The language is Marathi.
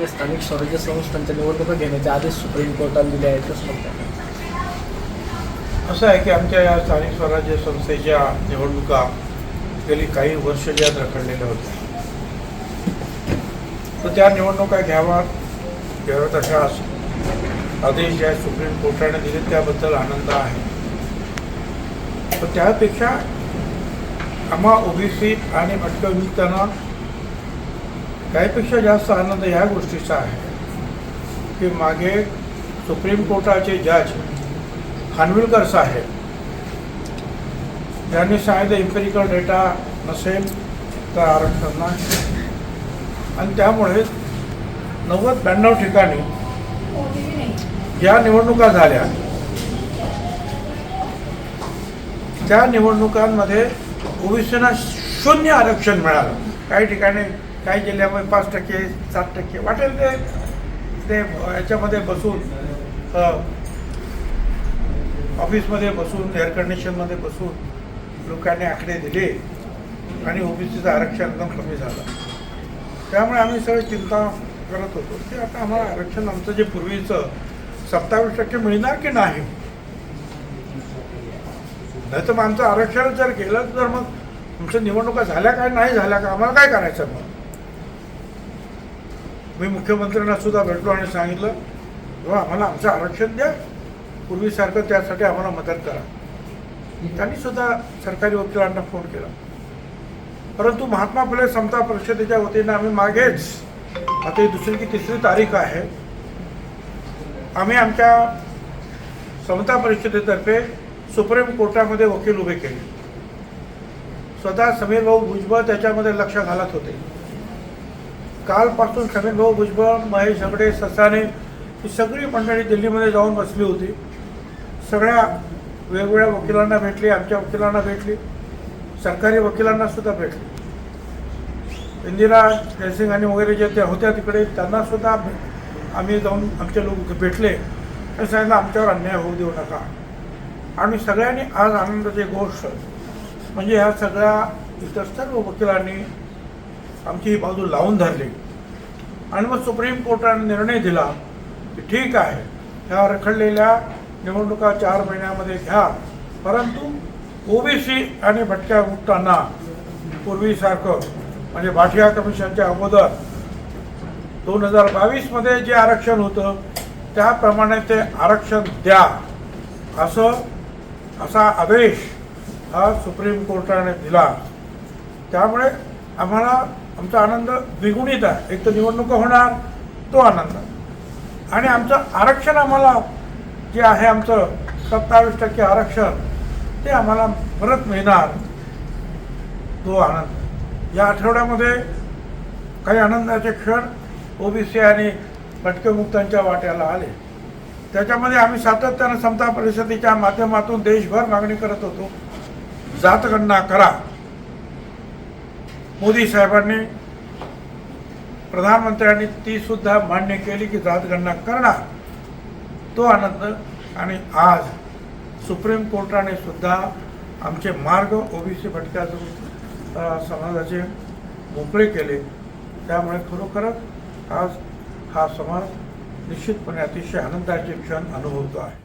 स्थानिक स्वराज्य संस्थांच्या निवडणुका घेण्याचे आदेश सुप्रीम कोर्टाने दिले आहेत असं आहे की आमच्या या स्थानिक स्वराज्य संस्थेच्या निवडणुका गेली काही वर्ष ज्या रखडलेल्या होत्या. तर त्या निवडणुका घ्यावा घ्याव्यात अशा आदेश ज्या सुप्रीम कोर्टाने दिले त्याबद्दल आनंद आहे. तर त्यापेक्षा आम्हा ओबीसी आणि भटकविमुक्तांना त्यापेक्षा जास्त आनंद ह्या गोष्टीचा आहे. की मागे सुप्रीम कोर्टाचे जज खानविलकर साहेब यांनी सांगितलं इम्पेरिकल डेटा नसेल तर आरक्षण नाही. आणि त्यामुळे नव्वद ब्याण्णव ठिकाणी ज्या निवडणुका झाल्या. त्या निवडणुकांमध्ये ओबीसीना शून्य आरक्षण मिळालं. काही ठिकाणी काही जिल्ह्यामध्ये पाच टक्के सात टक्के. वाटेल ते ते याच्यामध्ये बसून ऑफिसमध्ये बसून एअर कंडिशनमध्ये बसून लोकांनी आकडे दिले आणि ओबीसीचं आरक्षण एकदम कमी झालं. त्यामुळे आम्ही सगळे चिंता करत होतो. की आता आम्हाला आरक्षण आमचं जे पूर्वीचं सत्तावीस टक्के मिळणार की नाही? नाही तर मग आमचं आरक्षण जर गेलं तर मग आमच्या निवडणुका झाल्या काय नाही झाल्या का आम्हाला काय करायचं मग? मी मुख्यमंत्र्यांना सुद्धा भेटलो आणि सांगितलं किंवा आम्हाला आमचं आरक्षण द्या. पूर्वीसारखं त्यासाठी आम्हाला मदत करा. त्यांनी सुद्धा सरकारी वकिलांना फोन केला. परंतु महात्मा फुले समता परिषदेच्या वतीनं आम्ही मागेच. आता ही दुसरी की तिसरी तारीख आहे. आम्ही आमच्या समता परिषदेतर्फे सुप्रीम कोर्टामध्ये वकील उभे केले. स्वतः समीर भाऊ भुजबळ त्याच्यामध्ये लक्ष घालत होते. कालपासून समीर भाऊ भुजबळ महेश झगडे ससाने ही सगळी मंडळी दिल्लीमध्ये जाऊन बसली होती. सगळ्या वेगवेगळ्या वकिलांना भेटली आमच्या वकिलांना भेटली सरकारी वकिलांना सुद्धा भेटली. इंदिरा जयसिंग आणि वगैरे जे त्या होत्या तिकडे त्यांना सुद्धा आम्ही जाऊन आमचे लोक भेटले. आणि सांगितलं आमच्यावर अन्याय होऊ देऊ नका. आणि सगळ्यांनी आज आनंदाची गोष्ट म्हणजे ह्या सगळ्या इतर सर्व वकिलांनी आमची ही बाजू लावून धरली. आणि मग सुप्रीम कोर्टाने निर्णय दिला की ठीक आहे ह्या रखडलेल्या निवडणुका चार महिन्यामध्ये घ्या परंतु ओबीसी आणि भटक्या मुक्तांना पूर्वीसारखं म्हणजे भाटिया कमिशनच्या अगोदर दोन हजार बावीसमध्ये जे आरक्षण होतं त्याप्रमाणे ते आरक्षण द्या. असं असा आदेश हा सुप्रीम कोर्टाने दिला. त्यामुळे आम्हाला आमचा आनंद द्विगुणित आहे. एक तर निवडणुका होणार तो आनंद. आणि आमचं आरक्षण आम्हाला जे आहे आमचं सत्तावीस टक्के आरक्षण ते आम्हाला परत मिळणार. तो आनंद. या आठवड्यामध्ये काही आनंदाचे क्षण ओबीसी आणि भटकेमुक्तांच्या वाट्याला आले. त्याच्यामध्ये आम्ही सातत्यानं समता परिषदेच्या माध्यमातून देशभर मागणी करत होतो. जातगणना करा. मोदी साहेबांनी प्रधानमंत्र्यांनी ती सुद्धा मान्य केली की जातगणना करणार. तो आनंद आणि आज सुप्रीम कोर्टाने सुद्धा आमचे मार्ग ओबीसी भटक्यातून समाजाचे मोकळे केले. त्यामुळे खरोखरच आज हा समाज निश्चितपणे अतिशय आनंदाचे क्षण अनुभवतो आहे.